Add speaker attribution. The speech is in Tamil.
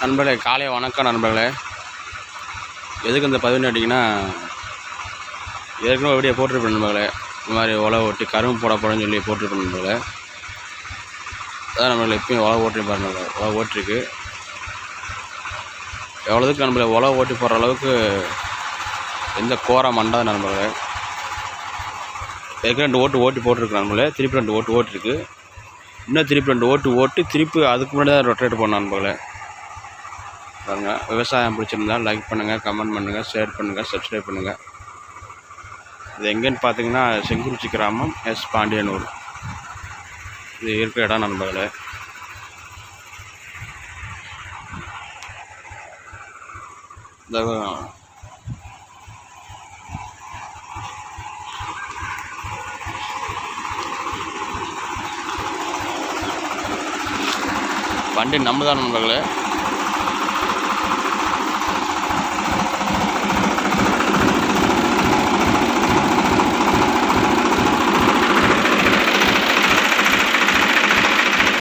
Speaker 1: நண்பர்களே காலை வணக்கம் நண்பர்களே. எதுக்கு இந்த பதிவு கேட்டிங்கன்னா ஏற்கனவே வீடியோ போட்டிருப்பேன் நண்பர்களே. இந்த மாதிரி உழவு ஓட்டி கரும்பு போட போகிறேன்னு சொல்லி போட்டிருப்பேன் நண்பர்களே. அதான் நம்மளை எப்பயும் உழவு ஓட்டி பாருங்க உழவு ஓட்டிருக்கு. எவ்வளோதுக்கு நண்பர்களே? உழவு ஓட்டி போடுற அளவுக்கு எந்த கோரம் மண்டா நண்பர்களே. ஏற்கனவே ரெண்டு ஓட்டு ஓட்டி போட்டிருக்கு நண்பர்களே. திருப்பி ரெண்டு ஓட்டு ஓட்டிருக்கு. இன்னும் திருப்பி ரெண்டு ஓட்டு ஓட்டு திருப்பி அதுக்கு முன்னாடி தான் ரொட்டேட் பண்ண நண்பர்களே. பாருங்கள் விவசாயம் பிடிச்சிருந்தா லைக் பண்ணுங்கள் கமெண்ட் பண்ணுங்கள் ஷேர் பண்ணுங்கள் சப்ஸ்கிரைப் பண்ணுங்கள் இது எங்கேன்னு பார்த்தீங்கன்னா செங்குறிச்சி கிராமம் எஸ் பாண்டியனூர். இது இருக்கிற இடம் நண்பர்களே. இந்த வண்டி நம்ம தான் நண்பர்களே.